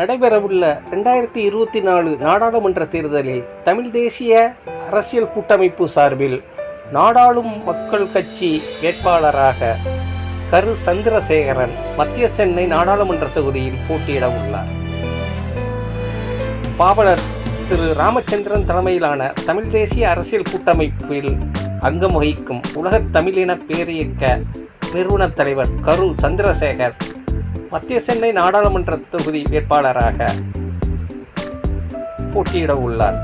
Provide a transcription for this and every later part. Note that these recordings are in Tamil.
நடைபெறவுள்ள ரெண்டாயிரத்தி இருபத்தி நாலு நாடாளுமன்ற தேர்தலில் தமிழ் தேசிய அரசியல் கூட்டமைப்பு சார்பில் நாடாளும் மக்கள் கட்சி வேட்பாளராக கரு சந்திரசேகரன் மத்திய சென்னை நாடாளுமன்ற தொகுதியில் போட்டியிட உள்ளார். பாவலர் திரு ராமச்சந்திரன் தலைமையிலான தமிழ் தேசிய அரசியல் கூட்டமைப்பில் அங்கம் வகிக்கும் உலகத் தமிழின பேரியக்க நிறுவனத் தலைவர் கரு சந்திரசேகர் மத்திய சென்னை நாடாளுமன்ற தொகுதி வேட்பாளராக போட்டியிட உள்ளார்.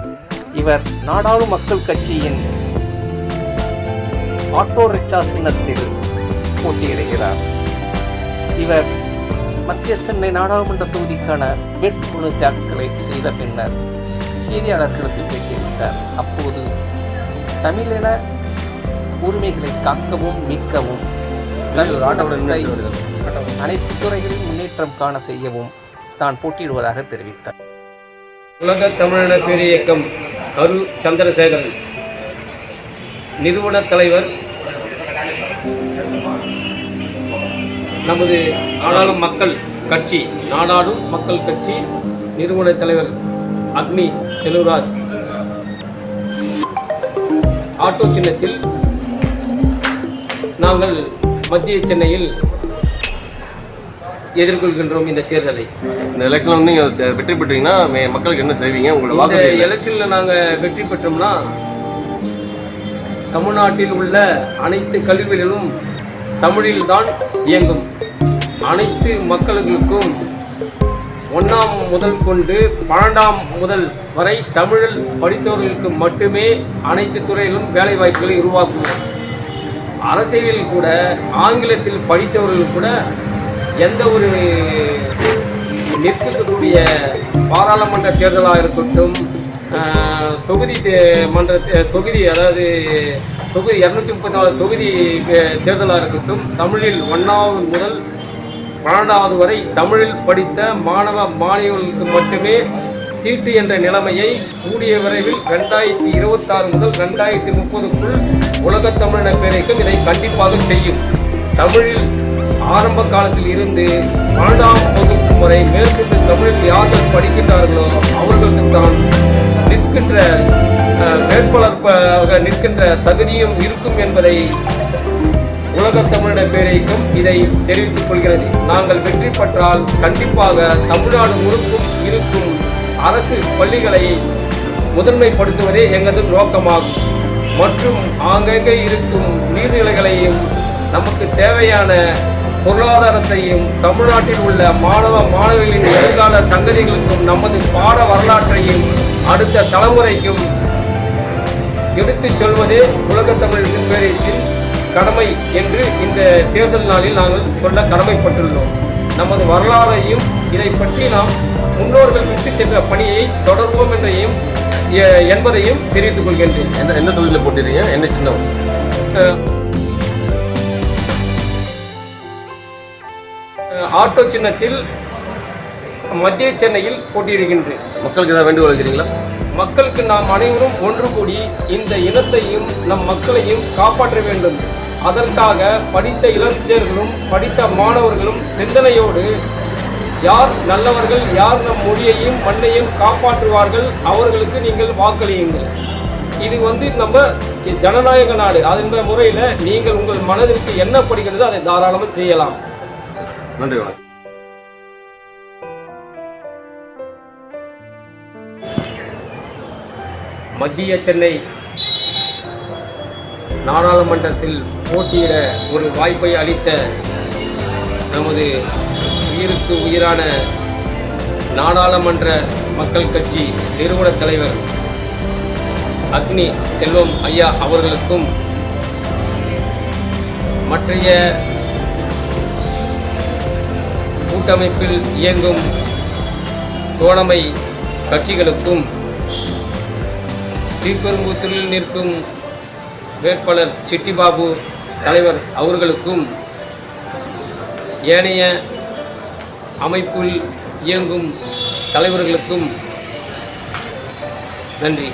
இவர் நாடாளு மக்கள் கட்சியின் ஆட்டோ ரிக்ஷா சின்னத்தில் போட்டியிடுகிறார். இவர் மத்திய சென்னை நாடாளுமன்ற தொகுதிக்கான வேட்புமனு தாக்கலை செய்த பின்னர் செய்தியாளர்களுக்கு பேட்டியளித்தார் அப்போது தமிழின உரிமைகளை காக்கவும் மீட்கவும் தமிழ் அனைத்து துறைகளில் முன்னேற்றம் காண செய்யவும் தான் போட்டியிடுவதாக தெரிவித்தார். உலக தமிழின பேரியக்கம் கரு சந்திரசேகரன். நிறுவன தலைவர் நமது நாடாளும் மக்கள் கட்சி நாடாளும் மக்கள் கட்சி நிறுவன தலைவர் அக்னி செல்வராஜ். ஆட்டோ சின்னத்தில் நாங்கள் மத்திய சென்னையில் எதிர்கொள்கின்றோம் இந்த தேர்தலை. இந்த எலெக்ஷன்ல வந்து நீங்க தெ- வெற்றி பெற்றீங்கன்னா மக்களுக்கு என்ன செய்வீங்க? உங்களோட இந்த வாக்கு. எலெக்ஷனில் நாங்கள் வெற்றி பெற்றோம்னா தமிழ்நாட்டில் உள்ள அனைத்து கல்விகளிலும் தமிழில்தான் இயங்கும். அனைத்து மக்களுக்கும் ஒன்றாம் முதல் கொண்டு பன்னெண்டாம் முதல் வரை தமிழில் படித்தவர்களுக்கு மட்டுமே அனைத்து துறையிலும் வேலை வாய்ப்புகளை உருவாக்குவோம். அரசியலில் கூட ஆங்கிலத்தில் படித்தவர்கள் கூட எந்த ஒரு நிற்கக்கூடிய பாராளுமன்ற தேர்தலாக இருக்கட்டும் தொகுதி தே- மன்ற தே- தொகுதி அதாவது தொகுதி இரநூத்தி முப்பத்தி நாலு தொகுதி தேர்தலாக இருக்கட்டும் தமிழில் ஒன்றாவது முதல் பன்னெண்டாவது வரை தமிழில் படித்த மாணவ மாணவிகளுக்கு மட்டுமே சீட்டு என்ற நிலைமையை கூடிய விரைவில் ரெண்டாயிரத்தி இருபத்தாறு முதல் ரெண்டாயிரத்தி முப்பதுக்குள் உலகத் தமிழின பேரைக்கும் இதை கண்டிப்பாக செய்யும். தமிழில் ஆரம்ப காலத்தில் இருந்து பன்னெண்டாம் வகுப்பு முறை மேற்கொண்டு தமிழில் யார்கள் படிக்கின்றார்களோ அவர்களுக்கு தான் நிற்கின்ற அஹ், வேட்பாளராக நிற்கின்ற தகுதியும் இருக்கும் என்பதை உலக தமிழின பேரைக்கும் இதை தெரிவித்துக் கொள்கிறது. நாங்கள் வெற்றி பெற்றால் கண்டிப்பாக தமிழ்நாடு முழுக்கும் இருக்கும் அரசு பள்ளிகளை முதன்மைப்படுத்துவதே எங்களது நோக்கமாகும். மற்றும் ஆங்கங்கே இருக்கும் நீர்நிலைகளையும் நமக்கு தேவையான பொருளாதாரத்தையும் தமிழ்நாட்டில் உள்ள மாணவ மாணவிகளின் எதிர்கால சங்கதிகளுக்கும் நமது பாட வரலாற்றையும் அடுத்த தலைமுறைக்கும் எடுத்துச் சொல்வதே உலகத் தமிழ் பேரத்தின் கடமை என்று இந்த தேர்தல் நாளில் நாங்கள் சொல்ல கடமைப்பட்டுள்ளோம். நமது வரலாறையும் இதை பற்றி நாம் முன்னோர்கள் விட்டு சென்ற பணியை தொடர்வோம் என்றையும் என்பதையும் தெரிவித்துக் கொள்கின்றேன். எந்த தொழிலில் போட்டிருக்கீங்க? என்ன சின்னம் ஆட்டோ சின்னத்தில் மத்திய சென்னையில் போட்டியிடுகின்றேன் மக்களுக்கு ஏதாவது வேண்டுகோள் வைக்கிறீங்களா? மக்களுக்கு நாம் அனைவரும் ஒன்று கூடி இந்த இனத்தையும் நம் மக்களையும் காப்பாற்ற வேண்டும். அதற்காக படித்த இளைஞர்களும் படித்த மாணவர்களும் சிந்தனையோடு யார் நல்லவர்கள் யார் நம் மொழியையும் மண்ணையும் காப்பாற்றுவார்கள் அவர்களுக்கு நீங்கள் வாக்களியுங்கள். இது வந்து நம்ம ஜனநாயக நாடு. அதன் முறையில் நீங்கள் உங்கள் மனதிற்கு என்ன படுகிறதோ அதை தாராளமாக செய்யலாம். நன்றி வணக்கம். மத்திய சென்னை நாடாளுமன்றத்தில் போட்டியிட ஒரு வாய்ப்பை அளித்த நமது உயிருக்கு உயிரான நாடாளுமன்ற மக்கள் கட்சி நிறுவன தலைவர் அக்னி செல்வம் ஐயா அவர்களுக்கும் மற்றைய கூட்டமைப்பில் இயங்கும் தோழமை கட்சிகளுக்கும் ஸ்ரீபெரும்புத்தூரில் நிற்கும் வேட்பாளர் சிட்டிபாபு தலைவர் அவர்களுக்கும் ஏனைய அமைப்பில் இயங்கும் தலைவர்களுக்கும் நன்றி.